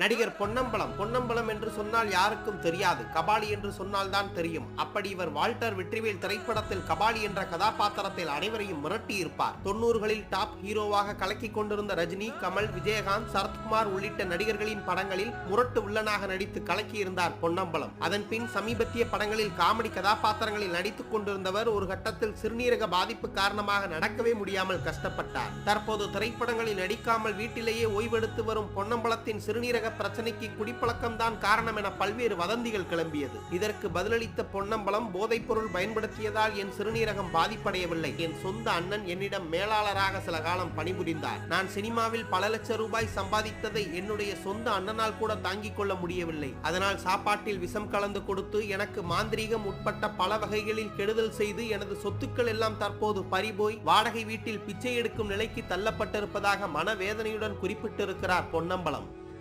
நடிகர் பொன்னம்பலம். பொன்னம்பலம் என்று சொன்னால் யாருக்கும் தெரியாது. கபாலி என்று சொன்னால் தான் தெரியும். அப்படி இவர் வால்டர் வெற்றிவேல் திரைப்படத்தில் கபாலி என்ற கதாபாத்திரத்தில் அனைவரையும் மிரட்டி இருப்பார் தொண்ணூறுகளில் டாப் ஹீரோவாக கலக்கிக் கொண்டிருந்த ரஜினி கமல் விஜயகாந்த் சரத்குமார் உள்ளிட்ட நடிகர்களின் படங்களில் முரட்டு வில்லனாக நடித்து கலக்கியிருந்தார் பொன்னம்பலம். அதன் பின் சமீபத்திய படங்களில் காமெடி கதாபாத்திரங்களில் நடித்துக் கொண்டிருந்தவர் ஒரு கட்டத்தில் சிறுநீரக பாதிப்பு காரணமாக நடக்கவே முடியாமல் கஷ்டப்பட்டார். தற்போது திரைப்படங்களில் நடிக்காமல் வீட்டிலேயே ஓய்வெடுத்து வரும் பொன்னம்பலத்தின் சிறுநீரக பிரச்சனைக்கு குடிப்பழக்கம் தான் காரணம் என பல்வேறு வதந்திகள் கிளம்பியது. இதற்கு பதிலளித்த பொன்னம்பலம் போதைப் பொருள் பயன்படுத்தியதால் என் சிறுநீரகம் பாதிப்படையவில்லை. என் சொந்த அண்ணன் என்னிடம் மேலாளராக சில காலம் பணிபுரிந்தார். நான் சினிமாவில் பல லட்சம் ரூபாய் சம்பாதித்ததை என்னுடைய சொந்த அண்ணனால் கூட தாங்கிக் கொள்ள முடியவில்லை. அதனால் சாப்பாட்டில் விஷம் கலந்து கொடுத்து எனக்கு மாந்திரீகம் உட்பட்ட பல வகைகளில் கெடுதல் செய்து எனது சொத்துக்கள் எல்லாம் தற்போது பறிபோய் வாடகை வீட்டில் பிச்சை எடுக்கும் நிலைக்கு தள்ளப்பட்டிருப்பதாக மனவேதனையுடன் குறிப்பிட்டிருக்கிறார் பொன்னம்பலம்.